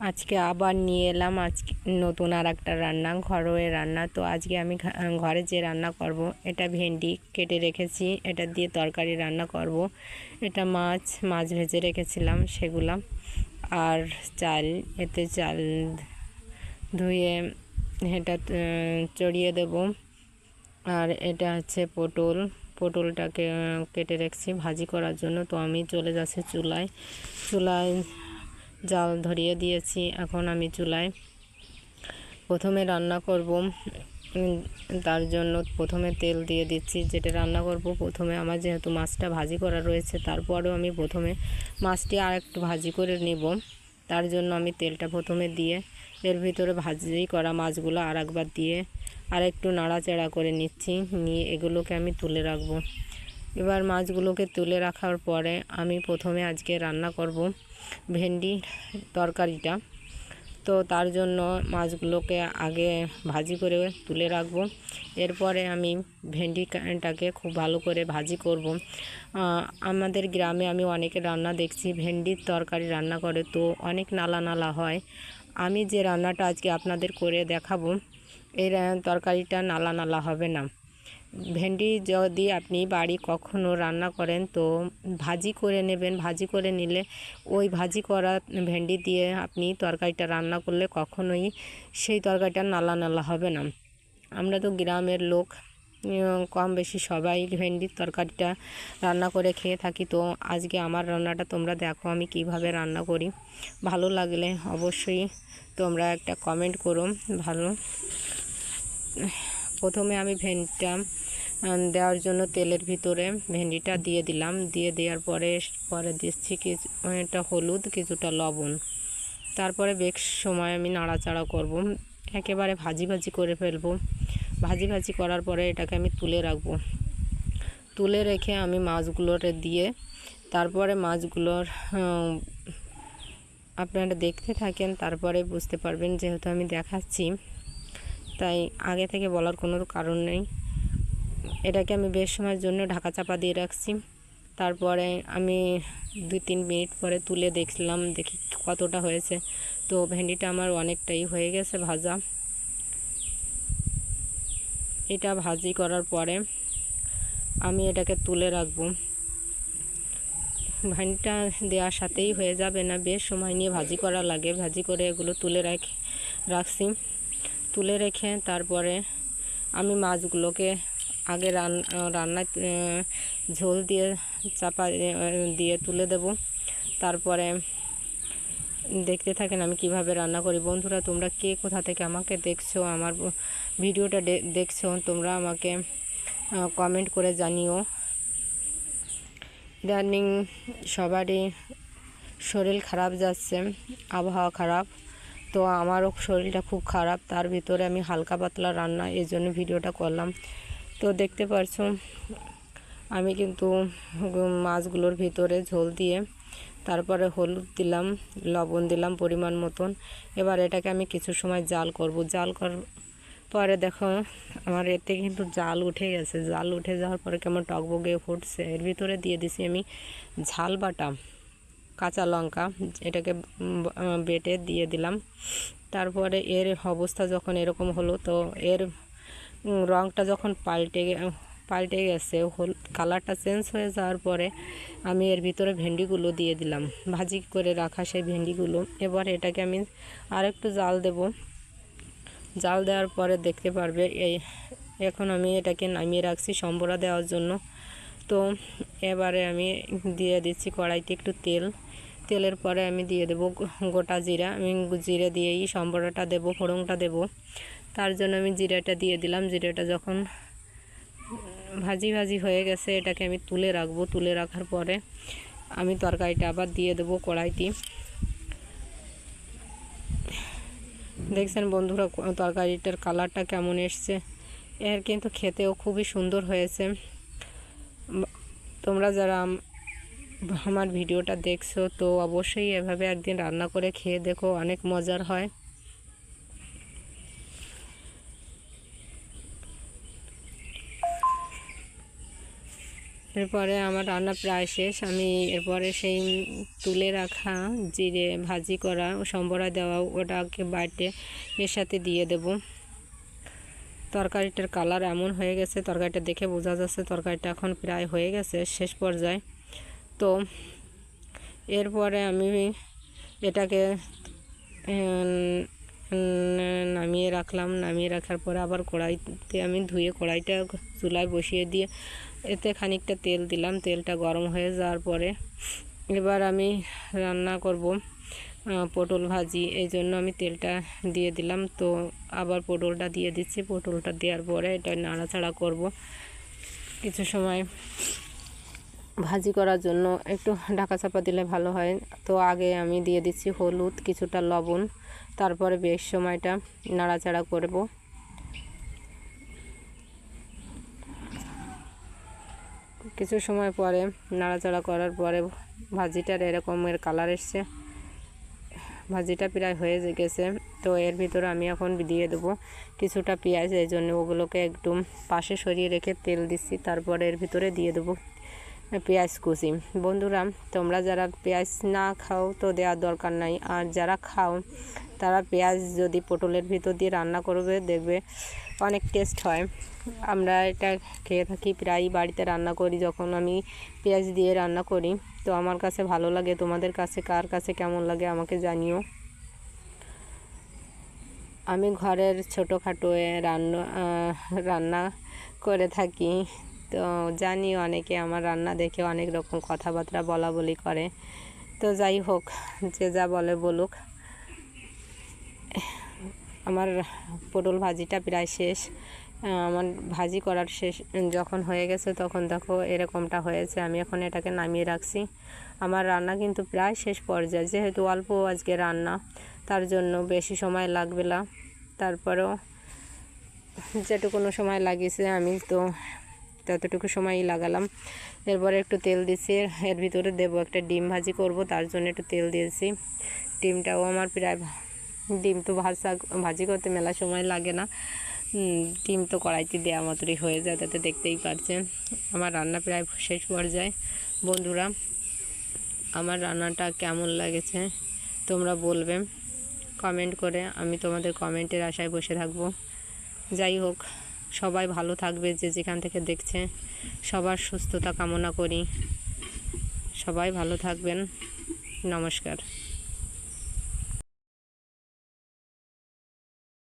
আজকে আবার নিয়ে এলাম, আজকে নতুন আর একটা রান্না, ঘরোয়া রান্না। তো আজকে আমি ঘরে যে রান্না করব, এটা ভেন্ডি কেটে রেখেছি, এটা দিয়ে তরকারি রান্না করব। এটা মাছ মাছ ভেজে রেখেছিলাম সেগুলা। আর চাল, এতে চাল ধুয়ে এটা চড়িয়ে দেব। আর এটা হচ্ছে পটল, পটলটাকে কেটে রেখেছি ভাজি করার জন্য। তো আমি চলে যাচ্ছি চুলায়। চুলায় জাল ধরিয়ে দিয়েছি। এখন আমি চুলায় প্রথমে রান্না করব। তার জন্য প্রথমে তেল দিয়ে দিচ্ছি। যেটা রান্না করব, প্রথমে আমার যেহেতু মাছটা ভাজি করা রয়েছে, তারপরেও আমি প্রথমে মাছটি আর একটু ভাজি করে নিব। তার জন্য আমি তেলটা প্রথমে দিয়ে এর ভিতরে ভাজি করা মাছগুলো আর একবার দিয়ে আর একটু নাড়াচাড়া করে নিচ্ছি। নিয়ে এগুলোকে আমি তুলে রাখব। এবার মাছগুলোকে তুলে রাখার পরে আমি প্রথমে আজকে রান্না করব ভেন্ডি তরকারিটা। তো তার জন্য মাছগুলোকে আগে ভাজি করে তুলে রাখব। এরপরে আমি ভেন্ডিটাকে খুব ভালো করে ভাজি করব। আমাদের গ্রামে আমি অনেকে রান্না দেখছি, ভেন্ডির তরকারি রান্না করে তো অনেক নালা নালা হয়। আমি যে রান্নাটা আজকে আপনাদের করে দেখাবো এই তরকারিটা নালা নালা হবে না। ভেন্ডি যদি আপনি বাড়ি কখনো রান্না করেন, তো ভাজি করে নেবেন। ভাজি করে নিলে ওই ভাজি করা ভেন্ডি দিয়ে আপনি তরকারিটা রান্না করলে কখনোই সেই তরকারিটা নালা নালা হবে না। আমরা তো গ্রামের লোক কম বেশি সবাই ভেন্ডির তরকারিটা রান্না করে খেয়ে থাকি। তো আজকে আমার রান্নাটা তোমরা দেখো আমি কীভাবে রান্না করি। ভালো লাগলে অবশ্যই তোমরা একটা কমেন্ট করো। ভালো। প্রথমে আমি ভেন্ডিটা দেওয়ার জন্য তেলের ভিতরে ভেন্ডিটা দিয়ে দিলাম। দিয়ে দেওয়ার পরে পরে দিচ্ছি কিছু একটা হলুদ, কিছুটা লবণ। তারপরে বেশ সময় আমি নাড়াচাড়া করব। একেবারে ভাজি ভাজি করে ফেলব। ভাজি ভাজি করার পরে এটাকে আমি তুলে রাখব। তুলে রেখে আমি মাছগুলোরে দিয়ে, তারপরে মাছগুলোর আপনারা দেখতে থাকেন, তারপরে বুঝতে পারবেন, যেহেতু আমি দেখাচ্ছি। তাই আগে থেকে বলার কোনো কারণ নেই। এটাকে আমি বেশ সময়ের জন্য ঢাকা চাপা দিয়ে রাখছি। তারপরে আমি দুই তিন মিনিট পরে তুলে দেখলাম, দেখি কতটা হয়েছে। তো ভেন্ডিটা আমার অনেকটাই হয়ে গেছে ভাজা। এটা ভাজি করার পরে আমি এটাকে তুলে রাখব। ভেন্ডিটা দেওয়ার সাথেই হয়ে যাবে না, বেশ সময় নিয়ে ভাজি করা লাগে। ভাজি করে এগুলো তুলে রাখি, রাখছি। তুলে রেখে তারপরে আমি মাছগুলোকে আগে রান, রান্নায় ঝোল দিয়ে চাপা দিয়ে তুলে দেব। তারপরে দেখতে থাকেন আমি কীভাবে রান্না করি। বন্ধুরা, তোমরা কে কোথা থেকে আমাকে দেখছ, আমার ভিডিওটা দেখছ, তোমরা আমাকে কমেন্ট করে জানিও। ইদানিং সবারই শরীর খারাপ যাচ্ছে, আবহাওয়া খারাপ। তো আমারও শরীরটা খুব খারাপ, তার ভিতরে আমি হালকা পাতলা রান্না, এই জন্য ভিডিওটা করলাম। তো দেখতে পারছ, আমি কিন্তু মাছগুলোর ভিতরে ঝোল দিয়ে তারপরে হলুদ দিলাম, লবণ দিলাম পরিমাণ মতন। এবার এটাকে আমি কিছু সময় জাল করব। জাল কর, পরে দেখো, আমার এতে কিন্তু জাল উঠে গেছে। জাল উঠে যাওয়ার পরে কেমন টকবগে ফুটছে। এর ভিতরে দিয়ে দিছি আমি ঝাল বাটা। কাঁচা লঙ্কা, এটাকে বেটে দিয়ে দিলাম। তারপরে এর অবস্থা যখন এরকম হলো, তো এর রঙটা যখন পাল্টে পাল্টে গেছে, হল, কালারটা চেঞ্জ হয়ে যাওয়ার পরে আমি এর ভিতরে ভেন্ডিগুলো দিয়ে দিলাম। ভাজি করে রাখা সেই ভেন্ডিগুলো। এবার এটাকে আমি আর একটু জাল দেব। জাল দেওয়ার পরে দেখতে পারবে, এই, এখন আমি এটাকে নামিয়ে রাখছি সম্বরা দেওয়ার জন্য। তো এবারে আমি দিয়ে দিচ্ছি কড়াইতে একটু তেল। তেলের পরে আমি দিয়ে দেবো গোটা জিরা। আমি জিরে দিয়েই সম্বরাটা দেবো, ফোড়নটা দেবো। তার জন্য আমি জিরাটা দিয়ে দিলাম। জিরাটা যখন ভাজি ভাজি হয়ে গেছে, এটাকে আমি তুলে রাখব। তুলে রাখার পরে আমি তরকারিটা আবার দিয়ে দেবো কড়াইটি দেখছেন বন্ধুরা তরকারিটার কালারটা কেমন এসছে। এর কিন্তু খেতেও খুবই সুন্দর হয়েছে। তোমরা যারা আমার ভিডিওটা দেখছ, তো অবশ্যই এভাবে একদিন রান্না করে খেয়ে দেখো, অনেক মজার হয়। এরপরে আমার রান্না প্রায় শেষ। আমি এরপরে সেই তুলে রাখা জিরে ভাজি করা সম্বরা দেওয়া ওটাকে বাটে, এর সাথে দিয়ে দেব। তরকারিটার কালার এমন হয়ে গেছে, তরকারিটা দেখে বোঝা যাচ্ছে তরকারিটা এখন প্রায় হয়ে গেছে, শেষ পর্যায়ে। তো এরপরে আমি এটাকে নামিয়ে রাখলাম। নামিয়ে রাখার পরে আবার কড়াইতে আমি ধুয়ে কড়াইটা চুলায় বসিয়ে দিয়ে এতে খানিকটা তেল দিলাম। তেলটা গরম হয়ে যাওয়ার পরে এবার আমি রান্না করব পটল ভাজি। এই জন্য আমি তেলটা দিয়ে দিলাম। তো আবার পটলটা দিয়ে দিচ্ছি। পটলটা দেওয়ার পরে এটা নাড়াচাড়া করব। কিছু সময় ভাজি করার জন্য একটু ঢাকা চাপা দিলে ভালো হয়। তো আগে আমি দিয়ে দিচ্ছি হলুদ, কিছুটা লবণ, তারপরে বেশ সময়টা নাড়াচাড়া করব। কিছু সময় পরে, নাড়াচাড়া করার পরে ভাজিটার এরকমের কালার এসছে। ভাজিটা প্রায় হয়ে গেছে, তো এর ভিতরে আমি এখন দিয়ে দেবো কিছুটা পেঁয়াজ। এই জন্য ওগুলোকে একটু পাশে সরিয়ে রেখে তেল দিচ্ছি, তারপরে এর ভিতরে দিয়ে দেবো পেঁয়াজ কুচি। বন্ধুরা, তোমরা যারা পেঁয়াজ না খাও তো দেওয়ার দরকার নাই। আর যারা খাও, তারা পেঁয়াজ যদি পটলের ভিতর দিয়ে রান্না করবে, দেখবে অনেক টেস্ট হয়। আমরা এটা খেয়ে থাকি, প্রায় বাড়িতে রান্না করি, যখন আমি পেঁয়াজ দিয়ে রান্না করি। তো আমার কাছে ভালো লাগে, তোমাদের কাছে, কার কাছে কেমন লাগে আমাকে জানিও। আমি ঘরের ছোটোখাটো রান্না রান্না করে থাকি। তো জানি অনেকে আমার রান্না দেখে অনেক রকম কথাবার্তা বলা বলি করে। তো যাই হোক, যে যা বলে বলুক। আমার পটল ভাজিটা প্রায় শেষ। আমার ভাজি করার শেষ, যখন হয়ে গেছে তখন দেখো এরকমটা হয়েছে। আমি এখন এটাকে নামিয়ে রাখছি। আমার রান্না কিন্তু প্রায় শেষ পর্যায়ে, যেহেতু অল্প আজকে রান্না, তার জন্য বেশি সময় লাগবে না। তারপরেও যেটুকুনো সময় লাগিয়েছে আমি তো ততটুকু সময়ই লাগালাম। এরপরে একটু তেল দিয়েছি এর ভিতরে দেবো একটা ডিম ভাজি করব, তার জন্য একটু তেল দিয়েছি। ডিমটাও আমার প্রায় ডিম তো ভাজা, ভাজি করতে মেলা সময় লাগে না। ডিম তো কড়াইতে দেওয়া মতোই হয়ে যায়, তাতে দেখতেই পারছেন। আমার রান্না প্রায় শেষ পর্যায়ে। বন্ধুরা, আমার রান্নাটা কেমন লাগেছে তোমরা বলবে। কমেন্ট করে, আমি তোমাদের কমেন্টের আশায় বসে থাকব। যাই হোক। সবাই ভালো থাকবে যে যেখান থেকে দেখছে। সবার সুস্থতা কামনা করি। সবাই ভালো থাকবেন। নমস্কার।